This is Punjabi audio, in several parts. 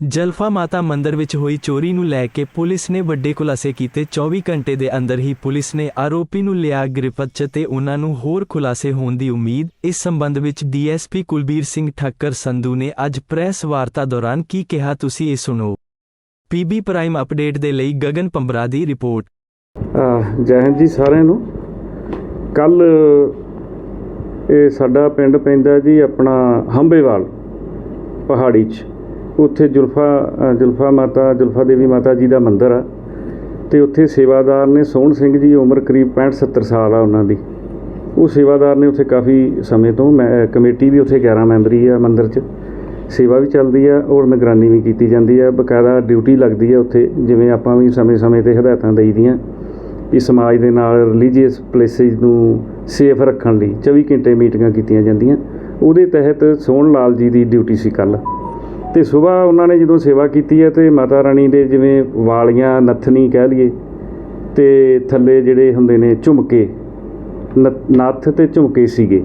ਜਲਫਾ ਮਾਤਾ ਮੰਦਰ ਵਿੱਚ ਹੋਈ ਚੋਰੀ ਨੂੰ ਲੈ ਕੇ ਪੁਲਿਸ ਨੇ ਵੱਡੇ ਖੁਲਾਸੇ ਕੀਤੇ। 24 ਘੰਟੇ ਦੇ ਅੰਦਰ ਹੀ ਪੁਲਿਸ ਨੇ ਆਰੋਪੀ ਨੂੰ ਲਿਆ ਗ੍ਰਿਫਤ 'ਚ ਤੇ ਉਹਨਾਂ ਨੂੰ ਹੋਰ ਖੁਲਾਸੇ ਹੋਣ ਦੀ ਉਮੀਦ। ਇਸ ਸੰਬੰਧ ਵਿੱਚ ਡੀਐਸਪੀ ਕੁਲਬੀਰ ਸਿੰਘ ਠੱਕਰ ਸੰਧੂ ਨੇ ਅੱਜ ਪ੍ਰੈਸ ਵਾਰਤਾ ਦੌਰਾਨ ਕੀ ਕਿਹਾ, ਤੁਸੀਂ ਇਹ ਸੁਣੋ। ਪੀਬੀ ਪ੍ਰਾਈਮ ਅਪਡੇਟ ਦੇ ਲਈ ਗਗਨ ਪੰਬਰਾ ਦੀ ਰਿਪੋਰਟ। ਜੈ ਹਿੰਦ ਜੀ ਸਾਰਿਆਂ ਨੂੰ। ਕੱਲ ਇਹ ਸਾਡਾ ਪਿੰਡ ਪੈਂਦਾ ਜੀ ਆਪਣਾ ਹੰਬੇਵਾਲ ਪਹਾੜੀ 'ਚ। ਉੱਥੇ ਜੁਲਫਾ ਜੁਲਫਾ ਮਾਤਾ, ਜੁਲਫਾ ਦੇਵੀ ਮਾਤਾ ਜੀ ਦਾ ਮੰਦਿਰ ਆ। ਤੇ ਉੱਥੇ ਸੇਵਾਦਾਰ ਨੇ ਸੋਹਣ ਸਿੰਘ ਜੀ, ਉਮਰ ਕਰੀਬ 65 70 ਸਾਲ ਆ ਉਹਨਾਂ ਦੀ। ਉਹ ਸੇਵਾਦਾਰ ਨੇ ਉੱਥੇ ਕਾਫੀ ਸਮੇਂ ਤੋਂ ਮੈਂ ਕਮੇਟੀ ਵੀ ਉੱਥੇ 11 ਮੈਂਬਰੀ ਆ ਮੰਦਿਰ 'ਚ। ਸੇਵਾ ਵੀ ਚੱਲਦੀ ਆ ਔਰ ਨਿਗਰਾਨੀ ਵੀ ਕੀਤੀ ਜਾਂਦੀ ਆ। ਬਕਾਇਦਾ ਡਿਊਟੀ ਲੱਗਦੀ ਆ ਉੱਥੇ, ਜਿਵੇਂ ਆਪਾਂ ਵੀ ਸਮੇਂ-ਸਮੇਂ ਤੇ ਹਦਾਇਤਾਂ ਦੇਈਦੀਆਂ ਵੀ ਸਮਾਜ ਦੇ ਨਾਲ ਰਿਲੀਜੀਅਸ ਪਲੇਸਿਸ ਨੂੰ ਸੇਫ ਰੱਖਣ ਲਈ 24 ਘੰਟੇ ਮੀਟਿੰਗਾਂ ਕੀਤੀਆਂ ਜਾਂਦੀਆਂ। ਉਹਦੇ ਤਹਿਤ ਸੋਹਣ ਲਾਲ ਜੀ ਦੀ ਡਿਊਟੀ ਸੀ ਕੱਲ੍ਹ। ਤੇ ਸਵੇਰ ਉਹਨਾਂ ਨੇ ਜਦੋਂ ਸੇਵਾ ਕੀਤੀ ਹੈ ਤੇ ਮਾਤਾ ਰਾਣੀ ਦੇ ਜਿਵੇਂ ਵਾਲੀਆਂ ਨੱਥਨੀ ਕਹਿ ਲਈਏ, ਤੇ ਥੱਲੇ ਜਿਹੜੇ ਹੁੰਦੇ ਨੇ ਝੁਮਕੇ ਨ- ਨੱਥ ਤੇ ਝੁਮਕੇ ਸੀਗੇ।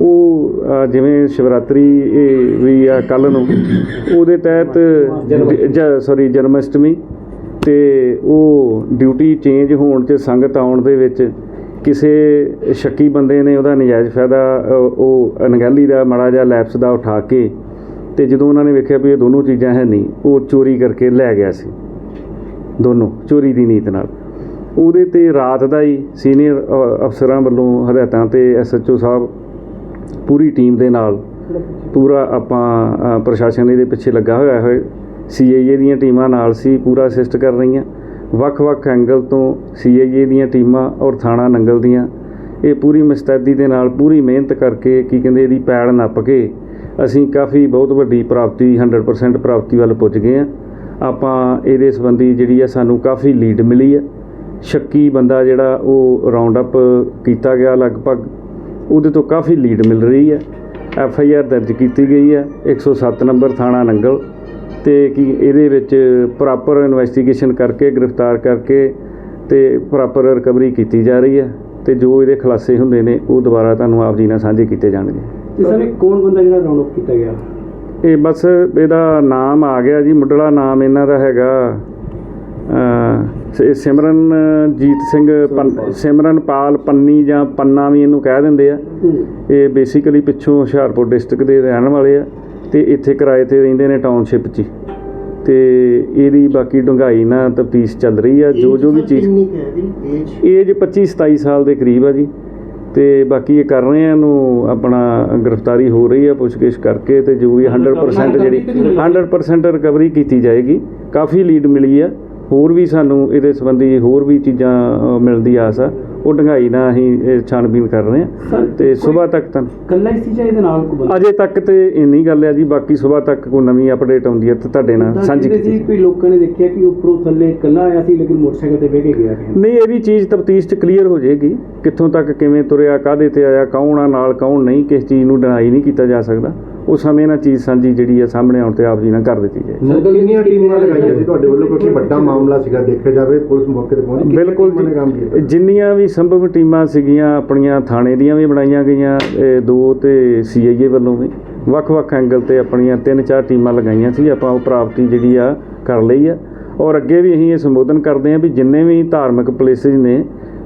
ਉਹ ਜਿਵੇਂ ਸ਼ਿਵਰਾਤਰੀ ਇਹ ਵੀ ਆ ਕੱਲ ਨੂੰ, ਉਹਦੇ ਤਹਿਤ ਸੌਰੀ ਜਨਮ ਅਸ਼ਟਮੀ ਤੇ ਉਹ ਡਿਊਟੀ ਚੇਂਜ ਹੋਣ 'ਚ ਸੰਗਤ ਆਉਣ ਦੇ ਵਿੱਚ ਕਿਸੇ ਸ਼ੱਕੀ ਬੰਦੇ ਨੇ ਉਹਦਾ ਨਜਾਇਜ਼ ਫਾਇਦਾ ਉਹ ਅਣਗਹਿਲੀ ਦਾ, ਮਾੜਾ ਜਿਹਾ ਲੈਪਸ ਦਾ ਉਠਾ ਕੇ ਤੇ ਜਦੋਂ ਉਹਨਾਂ ਨੇ ਵੇਖਿਆ ਵੀ ਇਹ ਦੋਨੋਂ ਚੀਜ਼ਾਂ ਹੈ ਨਹੀਂ, ਉਹ ਚੋਰੀ ਕਰਕੇ ਲੈ ਗਿਆ ਸੀ। ਦੋਨੋਂ, ਚੋਰੀ ਦੀ ਨੀਤ ਨਾਲ। ਉਹਦੇ ਤੇ ਰਾਤ ਦਾ ਹੀ ਸੀਨੀਅਰ ਅਫਸਰਾਂ ਵੱਲੋਂ ਹਦਾਇਤਾਂ ਤੇ ਐਸਐਚਓ ਸਾਹਿਬ ਪੂਰੀ ਟੀਮ ਦੇ ਨਾਲ ਪੂਰਾ ਆਪਾਂ ਪ੍ਰਸ਼ਾਸਨ ਇਹਦੇ ਪਿੱਛੇ ਲੱਗਾ ਹੋਇਆ ਹੈ। ਸੀਆਈਏ ਦੀਆਂ ਟੀਮਾਂ ਨਾਲ ਸੀ, ਪੂਰਾ ਅਸਿਸਟ ਕਰ ਰਹੀਆਂ। ਵੱਖ-ਵੱਖ ਐਂਗਲ ਤੋਂ ਸੀਆਈਏ ਦੀਆਂ ਟੀਮਾਂ ਔਰ ਥਾਣਾ ਨੰਗਲ ਦੀਆਂ। ਇਹ ਪੂਰੀ ਮਸਤੈਦੀ ਦੇ ਨਾਲ ਪੂਰੀ ਮਿਹਨਤ ਕਰਕੇ ਕੀ ਕਹਿੰਦੇ ਇਹਦੀ ਪੈੜ ਨੱਪ ਕੇ ਅਸੀਂ ਕਾਫੀ ਬਹੁਤ ਵੱਡੀ ਪ੍ਰਾਪਤੀ 100% ਪ੍ਰਾਪਤੀ ਵੱਲ ਪੁੱਜ ਗਏ ਆ ਆਪਾਂ ਇਹਦੇ ਸੰਬੰਧੀ ਜਿਹੜੀ ਆ ਸਾਨੂੰ ਕਾਫੀ ਲੀਡ ਮਿਲੀ ਆ। ਸ਼ੱਕੀ ਬੰਦਾ ਜਿਹੜਾ ਉਹ ਰਾਉਂਡ ਅਪ ਕੀਤਾ ਗਿਆ ਲਗਭਗ, ਉਹਦੇ ਤੋਂ ਕਾਫੀ ਲੀਡ ਮਿਲ ਰਹੀ ਹੈ ਐਫ ਆਈ ਆਰ ਦਰਜ ਕੀਤੀ ਗਈ ਹੈ 107 ਨੰਬਰ ਥਾਣਾ ਨੰਗਲ। ਤੇ ਕੀ ਇਹਦੇ ਵਿੱਚ ਪ੍ਰੋਪਰ ਇਨਵੈਸਟੀਗੇਸ਼ਨ ਕਰਕੇ, ਗ੍ਰਿਫਤਾਰ ਕਰਕੇ ਤੇ ਪ੍ਰੋਪਰ ਰਿਕਵਰੀ ਕੀਤੀ ਜਾ ਰਹੀ ਹੈ ਤੇ ਜੋ ਇਹਦੇ ਖੁਲਾਸੇ ਹੁੰਦੇ ਨੇ, ਉਹ ਦੁਬਾਰਾ ਤੁਹਾਨੂੰ ਆਪ ਜੀ ਨਾਲ ਸਾਂਝੇ ਕੀਤੇ ਜਾਣਗੇ। ਤੇ ਸਰ ਇਹ ਕੌਣ ਬੰਦਾ ਜਿਹੜਾ ਰਾਉਂਡ ਅਪ ਕੀਤਾ ਗਿਆ? ਇਹ ਬਸ ਇਹਦਾ ਨਾਮ ਆ ਗਿਆ ਜੀ ਮੁੱਢਲਾ ਨਾਮ ਇਹਨਾਂ ਦਾ ਹੈਗਾ। ਅ ਸਿਮਰਨਜੀਤ ਸਿੰਘ ਸਿਮਰਨਪਾਲ ਪੰਨੀ ਜਾਂ ਪੰਨਾ ਵੀ ਇਹਨੂੰ ਕਹਿ ਦਿੰਦੇ ਆ। ਇਹ ਬੇਸਿਕਲੀ ਪਿੱਛੋਂ ਹੁਸ਼ਿਆਰਪੁਰ ਡਿਸਟ੍ਰਿਕਟ ਦੇ ਰਹਿਣ ਵਾਲੇ ਆ ਤੇ ਇੱਥੇ ਕਿਰਾਏ ਤੇ ਰਹਿੰਦੇ ਨੇ ਟਾਊਨਸ਼ਿਪ 'ਚ। ਤੇ ਇਹਦੀ ਬਾਕੀ ਡੂੰਘਾਈ ਨਾਲ ਤਫਤੀਸ਼ ਚੱਲ ਰਹੀ ਆ। ਜੋ ਜੋ ਵੀ ਚੀਜ਼ ਏਜ 25 27 ਸਾਲ ਦੇ ਕਰੀਬ ਆ ਜੀ। ਤੇ ਬਾਕੀ ਇਹ ਕਰ ਰਹੇ ਆ ਇਹਨੂੰ ਆਪਣਾ ਗ੍ਰਿਫਤਾਰੀ ਹੋ ਰਹੀ ਆ ਪੁੱਛਗਿੱਛ ਕਰਕੇ ਤੇ ਜੋ ਵੀ 100% ਜਿਹੜੀ 100% ਰਿਕਵਰੀ ਕੀਤੀ ਜਾਏਗੀ। ਕਾਫੀ ਲੀਡ ਮਿਲੀ ਆ। ਹੋਰ ਵੀ ਸਾਨੂੰ ਇਹਦੇ ਸੰਬੰਧੀ ਹੋਰ ਵੀ ਚੀਜ਼ਾਂ ਅ, ਮਿਲਣ ਦੀ ਆਸ ਆ। ਉਹ ਡੰਗਾਈ ਨਾਲ ਅਸੀਂ ਇਹ ਛਾਣਬੀਨ ਕਰ ਰਹੇ ਸਰ ਤੇ ਸਵੇਰ ਤੱਕ ਤਾਂ ਕੱਲਾ ਹੀ ਸੀ ਜਾਂ ਇਹਦੇ ਨਾਲ ਕੋਈ ਬੰਦਾ? ਅਜੇ ਤੱਕ ਤੇ ਇੰਨੀ ਗੱਲ ਆ ਜੀ ਬਾਕੀ ਸਵੇਰ ਤੱਕ ਕੋਈ ਨਵੀਂ ਅਪਡੇਟ ਆਉਂਦੀ ਹੈ ਤੇ ਤੁਹਾਡੇ ਨਾਲ ਸਾਂਝੀ ਕੀਤੀ ਸੀ ਕੋਈ ਲੋਕਾਂ ਨੇ ਦੇਖਿਆ ਕਿ ਉੱਪਰੋਂ ਥੱਲੇ ਕੱਲਾ ਆਇਆ ਸੀ ਲੇਕਿਨ ਮੋਟਰਸਾਈਕਲ ਤੇ ਬਹਿ ਕੇ ਗਿਆ ਨਹੀਂ ਇਹ ਵੀ ਚੀਜ਼ ਤਫਤੀਸ਼ 'ਚ ਕਲੀਅਰ ਹੋ ਜਾਏਗੀ ਕਿੱਥੋਂ ਤੱਕ ਕਿਵੇਂ ਤੁਰਿਆ ਕਾਹਦੇ ਤੇ ਆਇਆ ਕੌਣ ਆ ਨਾਲ ਕੌਣ ਨਹੀਂ ਕਿਸ ਚੀਜ਼ ਨੂੰ ਡਿਨਾਈ ਨਹੀਂ ਕੀਤਾ ਜਾ ਸਕਦਾ। ਉਹ ਸਮੇਂ ਨਾਲ ਚੀਜ਼ ਸਾਂਝੀ ਜਿਹੜੀ ਆ ਸਾਹਮਣੇ ਆਉਣ ਤੇ ਆਪ ਜੀ ਨਾਲ ਕਰ ਦਿੱਤੀ ਜਾਏ। ਨੰਗਲ ਕਿੰਨੀਆਂ ਟੀਮਾਂ ਲਗਾਈਆਂ ਸੀ? ਤੁਹਾਡੇ ਵੱਲੋਂ ਕਿਉਂਕਿ ਵੱਡਾ ਮਾਮਲਾ ਸੀਗਾ ਦੇਖਿਆ ਜਾਵੇ ਪੁਲਿਸ ਮੌਕੇ ਤੇ ਪਹੁੰਚੀ ਬਿਲਕੁਲ ਜਿੰਨੀਆਂ ਵੀ ਸੰਭਵ ਟੀਮਾਂ ਸੀਗੀਆਂ ਆਪਣੀਆਂ ਥਾਣੇ ਦੀਆਂ ਵੀ ਬਣਾਈਆਂ ਗਈਆਂ ਇਹ ਦੋ ਤੇ ਸੀਆਈਏ ਵੱਲੋਂ ਵੀ। ਵੱਖ-ਵੱਖ ਐਂਗਲ ਤੇ ਆਪਣੀਆਂ ਤਿੰਨ ਚਾਰ ਟੀਮਾਂ ਲਗਾਈਆਂ ਸੀ ਆਪਾਂ ਉਹ ਪ੍ਰਾਪਤੀ ਜਿਹੜੀ ਆ ਕਰ ਲਈ ਆ। ਔਰ ਅੱਗੇ ਵੀ ਅਸੀਂ ਇਹ ਸੰਬੋਧਨ ਕਰਦੇ ਹਾਂ ਵੀ ਜਿੰਨੇ ਵੀ ਧਾਰਮਿਕ ਪਲੇਸਿਸ ਨੇ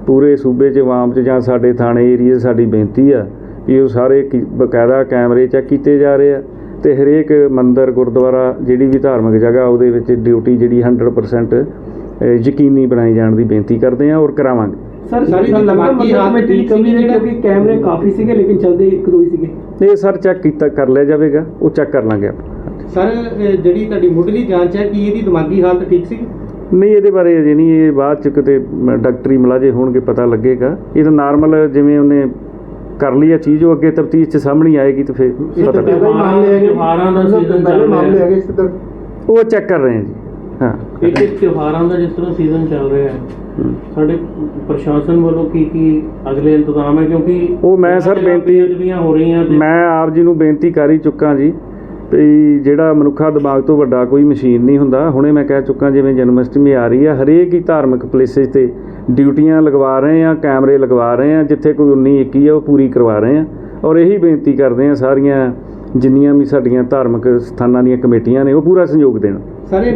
ਪੂਰੇ ਸੂਬੇ 'ਚ ਆਵਾਮ 'ਚ ਜਾਂ ਸਾਡੇ ਥਾਣੇ ਏਰੀਏ ਸਾਡੀ ਬੇਨਤੀ ਆ ਵੀ ਉਹ ਸਾਰੇ ਕੀ- ਬਕਾਇਦਾ ਕੈਮਰੇ ਚੈੱਕ ਕੀਤੇ ਜਾ ਰਹੇ ਆ ਤੇ ਹਰੇਕ ਮੰਦਿਰ ਗੁਰਦੁਆਰਾ ਜਿਹੜੀ ਵੀ ਧਾਰਮਿਕ ਜਗ੍ਹਾ ਉਹਦੇ ਵਿੱਚ ਡਿਊਟੀ ਜਿਹੜੀ 100% ਅ, ਯਕੀਨੀ ਬਣਾਈ ਜਾਣ ਦੀ ਬੇਨਤੀ ਕਰਦੇ ਹਾਂ ਔਰ ਕਰਾਵਾਂਗੇ। ਸਰ ਸਾਰੀ ਦਿਮਾਗੀ ਹਾਲਤ ਕਮੇਟੀ ਠੀਕ ਕਮੀ ਨੇ ਕਿਉਂਕਿ ਕੈਮਰੇ ਕਾਫੀ ਸੀਗੇ ਲੇਕਿਨ ਚੱਲਦੇ ਇੱਕ ਦੋ ਹੀ ਸੀਗੇ। ਇਹ ਸਰ ਚੈੱਕ ਕੀਤਾ ਕਰ ਲਿਆ ਜਾਵੇਗਾ ਉਹ ਚੈੱਕ ਕਰ ਲਾਂਗੇ ਆਪਾਂ। ਸਰ ਜਿਹੜੀ ਤੁਹਾਡੀ ਮੁੱਢਲੀ ਜਾਂਚ ਹੈ ਕਿ ਇਹਦੀ ਦਿਮਾਗੀ ਹਾਲਤ ਠੀਕ ਸੀ? ਨਹੀਂ ਇਹਦੇ ਬਾਰੇ ਅਜੇ ਨਹੀਂ ਇਹ ਬਾਅਦ ਚ ਕਿਤੇ ਡਾਕਟਰੀ ਮੁਲਾਜ਼ੇ ਹੋਣਗੇ ਪਤਾ ਲੱਗੇਗਾ। ਇਹ ਤਾਂ ਨਾਰਮਲ ਜਿਵੇਂ ਉਹਨੇ ਕਰ ਲਈ ਆ ਚੀਜ਼ ਉਹ ਅੱਗੇ ਤਫਤੀਸ਼ ਚ ਸਾਹਮਣੇ ਆਏਗੀ ਤਾਂ ਫਿਰ ਪਤਾ ਲੱਗ ਤਿਉਹਾਰਾਂ ਦਾ ਸੀਜ਼ਨ ਚੱਲ ਮਾਮਲੇ ਰਿਹਾ ਹੈਗੇ ਇਸ ਤਰ੍ਹਾਂ ਉਹ ਚੈੱਕ ਕਰ ਰਹੇ ਹਾਂ ਜੀ। ਹਾਂ। ਇੱਕ ਇੱਕ ਤਿਉਹਾਰਾਂ ਦਾ ਜਿਸ ਤਰ੍ਹਾਂ ਸੀਜ਼ਨ ਚੱਲ ਰਿਹਾ ਹੈ। ਸਾਡੇ ਪ੍ਰਸ਼ਾਸਨ ਵੱਲੋਂ ਕੀ ਕੀ ਅਗਲੇ ਇੰਤਜ਼ਾਮ ਹੈ? ਕਿਉਂਕਿ ਉਹ ਮੈਂ ਸਰ ਬੇਨਤੀ- ਹੋ ਰਹੀਆਂ ਮੈਂ ਆਪ ਜੀ ਨੂੰ ਬੇਨਤੀ ਕਰ ਹੀ ਚੁੱਕਾ ਜੀ ਵੀ ਜਿਹੜਾ ਮਨੁੱਖਾ ਦਿਮਾਗ ਤੋਂ ਵੱਡਾ ਕੋਈ ਮਸ਼ੀਨ ਨਹੀਂ ਹੁੰਦਾ, ਹੁਣੇ ਮੈਂ ਕਹਿ ਚੁੱਕਾ ਜਿਵੇਂ ਜਨਮ ਅਸ਼ਟਮੀ ਆ ਰਹੀ ਹੈ ਹਰੇਕ ਹੀ ਧਾਰਮਿਕ ਪਲੇਸਿਸ ਤੇ ਡਿਊਟੀਆਂ ਲਗਵਾ ਰਹੇ ਆ, ਕੈਮਰੇ ਲਗਵਾ ਰਹੇ ਆ, ਜਿੱਥੇ ਕੋਈ 19 21 ਆ, ਉਹ ਪੂਰੀ ਕਰਵਾ ਰਹੇ ਆ। ਔਰ ਇਹੀ ਬੇਨਤੀ ਕਰਦੇ ਆ ਸਾਰੀਆਂ ਜਿੰਨੀਆਂ ਵੀ ਸਾਡੀਆਂ ਧਾਰਮਿਕ ਸਥਾਨਾਂ ਦੀਆਂ ਕਮੇਟੀਆਂ ਨੇ, ਉਹ ਪੂਰਾ ਸਹਿਯੋਗ ਦੇਣ। ਸਾਰੇ